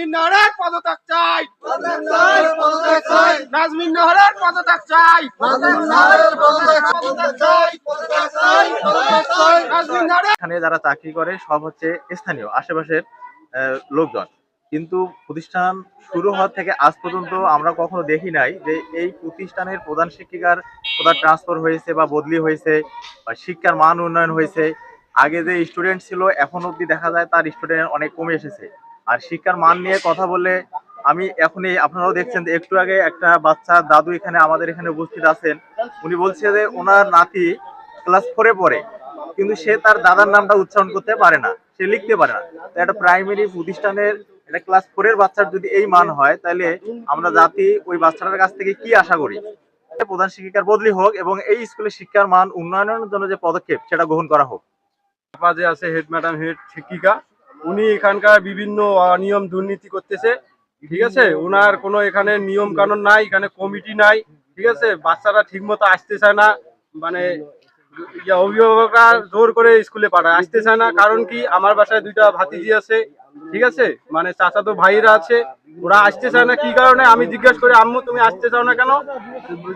নাজমিন নাহরের পদত্যাগ চাই। নাজমিন নাহরের পদত্যাগ চাই। এখানে যারা চাকরি করে সব হচ্ছে স্থানীয় আশেপাশের আহ, লোকজন। কিন্তু প্রতিষ্ঠান শুরু হওয়ার থেকে আজ পর্যন্ত আমরা কখনো দেখি নাই যে এই প্রতিষ্ঠানের প্রধান শিক্ষিকার কোথাও ট্রান্সফার হয়েছে বা বদলি হয়েছে বা শিক্ষার মান উন্নয়ন হয়েছে। আগে যে স্টুডেন্ট ছিল এখন অবধি দেখা যায় তার স্টুডেন্ট অনেক কমে এসেছে। আর শিক্ষার মান নিয়ে কথা বলে আমি এখনই, আপনারাও দেখছেন একটু আগে একটা বাচ্চা দাদু এখানে আমাদের এখানে উপস্থিত আছেন। উনি বলছে যে ওনার নাতি ক্লাস ফোরে পড়ে, কিন্তু সে তার দাদার নামটা উচ্চারণ করতে পারে না, সে লিখতে পারে না। একটা প্রাইমারি প্রতিষ্ঠানের একটা ক্লাস ফোরের বাচ্চার যদি এই মান হয়, তাহলে আমরা জাতি ওই বাচ্চাটার কাছ থেকে কি আশা করি? প্রধান শিক্ষিকার বদলি হোক এবং এই স্কুলের শিক্ষার মান উন্নয়নের জন্য যে পদক্ষেপ, সেটা গ্রহণ করা হোক। যে আছে হেড ম্যাডাম হেড শিক্ষিকা উনি এখানকার বিভিন্ন অনিয়ম দুর্নীতি করতেছে, ঠিক আছে? ওনার কোনো এখানে নিয়ম কানুন নাই, এখানে কমিটি নাই, ঠিক আছে? বাচ্চারা ঠিক মতো আসতে চায় না মানে অভিভাবকরা জোর করে স্কুলে পাঠায় আসতে চায় না। কারণ কি? আমার বাসায় দুইটা ভাতিজি আছে, ঠিক আছে? মানে চাচাতো ভাইরা আছে, ওরা আসতে চায় না। কি কারণে? আমি জিজ্ঞেস করি, আম্মু, তুমি আসতে চাও না কেন?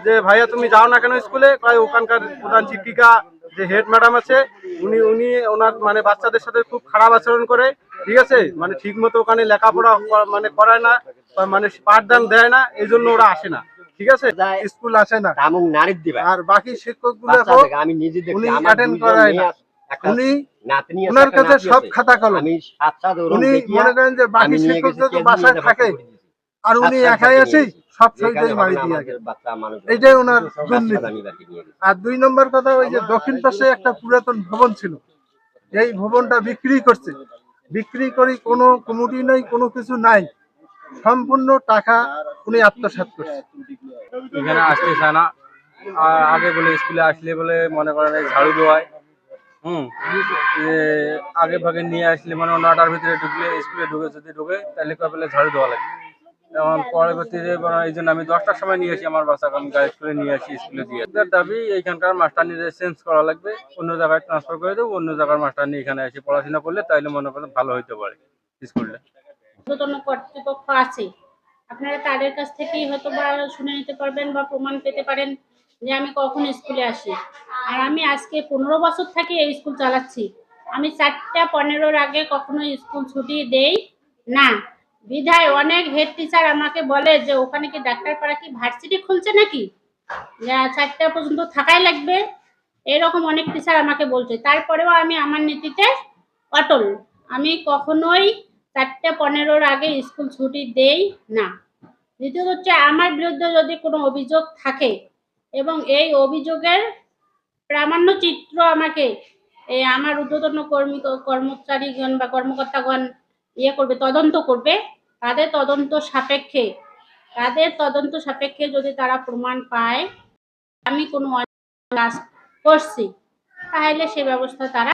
যে, ভাইয়া, তুমি যাও না কেন স্কুলে? ওখানকার প্রধান শিক্ষিকা যে হেড ম্যাডাম আছে উনি উনি ওনার মানে বাচ্চাদের সাথে খুব খারাপ আচরণ করে ঠিক আছে? মানে ঠিক মতো ওখানে লেখাপড়া মানে করায় না মানে পাঠদান দেয় না এই জন্য ওরা আসে না ঠিক আছে? স্কুল আসে না। আর বাকি শিক্ষকগুলো আমি নিজে উনি দুইজন করায় না। উনি ওনার কাছে সব খাতা কলম। উনি মনে করেন যে বাকি শিক্ষক বাসায় থাকে। আর উনি সাত একাই নিয়ে সব। সইটাই বাড়ি দিয়ে মানুষ এইটাই ওনার দুর্নীতি। আর দুই নম্বর কথা ওই যে দক্ষিণ পাশে একটা পুরাতন ভবন ছিল। এই ভবনটা বিক্রি করছে। বিক্রি করি কোনো কমিটি নাই কোনো কিছু নাই। সম্পূর্ণ টাকা উনি আত্মসাৎ করছে। এখানে আসতে চায় না। আর আগে বলে স্কুলে আসলে বলে মনে করেন এই ঝাড়ু দেওয়ায় হুম আগে ভাগে নিয়ে আসলে মানে নটার ভিতরে ঢুকলে স্কুলে ঢুকে যদি ঢুকে তাহলে কবে বলে ঝাড়ু দেওয়া লাগে যেমন পরবর্তীতে এই জন্য আমি দশটার সময় নিয়ে আসি আমার বাচ্চাকে আমি গাড়ি স্কুলে নিয়ে আসি স্কুলে দিয়ে। এদের দাবি, এইখানকার মাস্টার নিয়ে চেঞ্জ করা লাগবে, অন্য জায়গায় ট্রান্সফার করে দেবো, অন্য জায়গার মাস্টার নিয়ে এখানে এসে পড়াশোনা করলে তাইলে মনে করেন ভালো হইতে পারে স্কুলটা। কর্তৃপক্ষ আছে। আপনারা তাদের কাছ থেকেই হয়তো বা শুনে নিতে পারবেন বা প্রমাণ পেতে পারেন যে আমি কখন স্কুলে আসি। আর আমি আজকে পনেরো বছর থেকে এই স্কুল চালাচ্ছি। আমি চারটা পনেরোর আগে কখনো স্কুল ছুটি দেই না। বিধায় অনেক হেড টিচার আমাকে বলে যে, ওখানে কি ডাক্তারপাড়া কি ভার্সিটি খুলছে নাকি? চারটা পর্যন্ত থাকাই লাগবে। এরকম অনেক টিচার আমাকে বলছে। তারপরেও আমি আমার নীতিতে অটল। আমি কখনোই চারটে পনেরোর আগে স্কুল ছুটি দেই না। দ্বিতীয়ত হচ্ছে, আমার বিরুদ্ধে যদি কোনো অভিযোগ থাকে এবং এই অভিযোগের প্রামাণ্য চিত্র আমাকে আমার ঊর্ধ্বতন কর্মী, কর্মচারীগণ বা কর্মকর্তাগণ ইয়ে করবে, তদন্ত করবে। তাদের তদন্ত সাপেক্ষে, তাদের তদন্ত সাপেক্ষে যদি তারা প্রমাণ পায়, আমি কোনো কাজ করছি, তাহলে সে ব্যবস্থা তারা